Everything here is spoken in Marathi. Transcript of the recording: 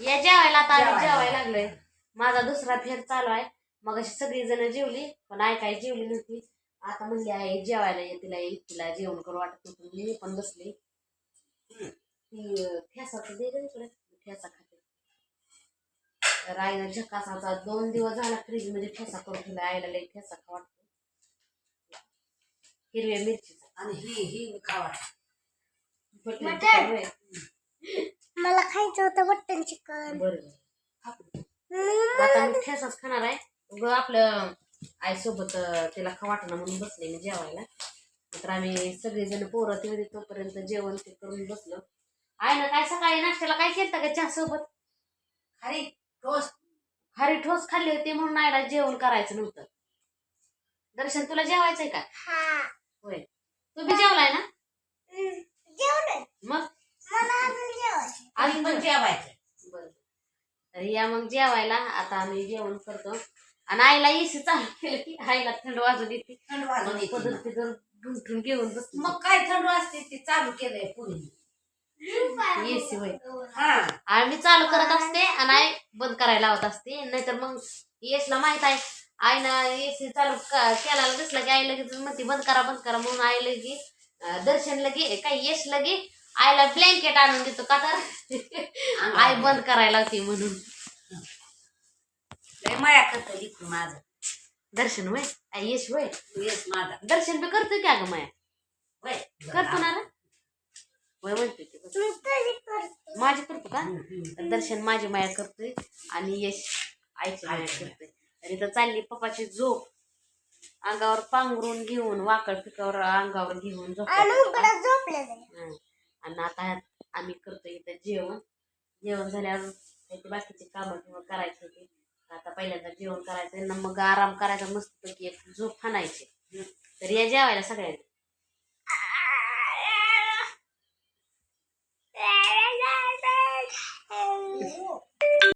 या जेवायला आता आम्ही जेवायला. लागलोय. माझा दुसरा फेर चालू आहे. मग अशी सगळी जण जेवली पण आई काय जेवली नव्हती. आता म्हणली आहे जेवायला ये तिला ये तिला जेवण करू वाटत होतं. मी पण बसली. ती अं, ठेसाचं दे गं इकडे. खाते. तर आईनं झकासाचा दोन दिवस झाला फ्रीजमध्ये ठेसा करून ठेवला आईला लई ठेसा खा वाटतो. हिरव्या मिरचीचा. आणि ही ही खावा. मटण. मला खायचं होतं आता मी ठेसाच खाणार आहे. उगं आपलं आईसोबत तिला खा वाटणं म्हणून बसले मी जेवायला. नंतर आम्ही सगळेजण पोरं तेवढे तोपर्यंत जेवण ते करून बसलो. आईनं काय सकाळी नाश्त्याला काय केलं का चहा सोबत? खारी टोस्ट खारी ठोस खाल्ली होती म्हणून आईला जेवण करायचं नव्हतं. दर्शन तुला जेवायचंय का? हा. होय. तुम्ही जेवलाय ना? जेवण मग? अजून पण जेवायचं तर या मग जेवायला. आता आम्ही जेवण करतो. आणि आईला एसी चालू केलं की आईला थंड वाजून येते थंड वाजून येते पदर गुंठून घेऊन बसतो. मग काय थंड वाजते ते चालू केलंय पुढे. एसी होय. हा. मी चालू करत असते आणि आई बंद करायला लावत असते. नाहीतर मग येसला माहीत आहे. आईनं एसी चालू केला दिसला की आई लगेच म्हणते बंद करा बंद करा. म्हणून आई लगे दर्शन लगे काय यश लगे आईला ब्लँकेट आणून देतो का तर? आई बंद करायला लावते म्हणून. लय माया करतं लिखून माझं. दर्शन होय? आई यश होय? तू येस माझा. दर्शन बी करतोय की अगं माया? वय करतो ना? होय म्हणते की तरी करतो माझी करतो का. तर दर्शन माझी माया करतोय आणि यश आईची माया करतोय. आणि इथं चालली पप्पाची झोप. अंगावर पांघरून घेऊन वाकड पिकावर अंगावर घेऊन झोप आणि आता आम्ही करतो इथं जेवण. जेवण झाल्यावर त्याचे बाकीचे कामं किंवा करायचे होते. आता पहिल्यांदा जेवण करायचं ना मग आराम करायचा मस्त एक झोप हाणायची तर या जेवायला सगळ्यांनी.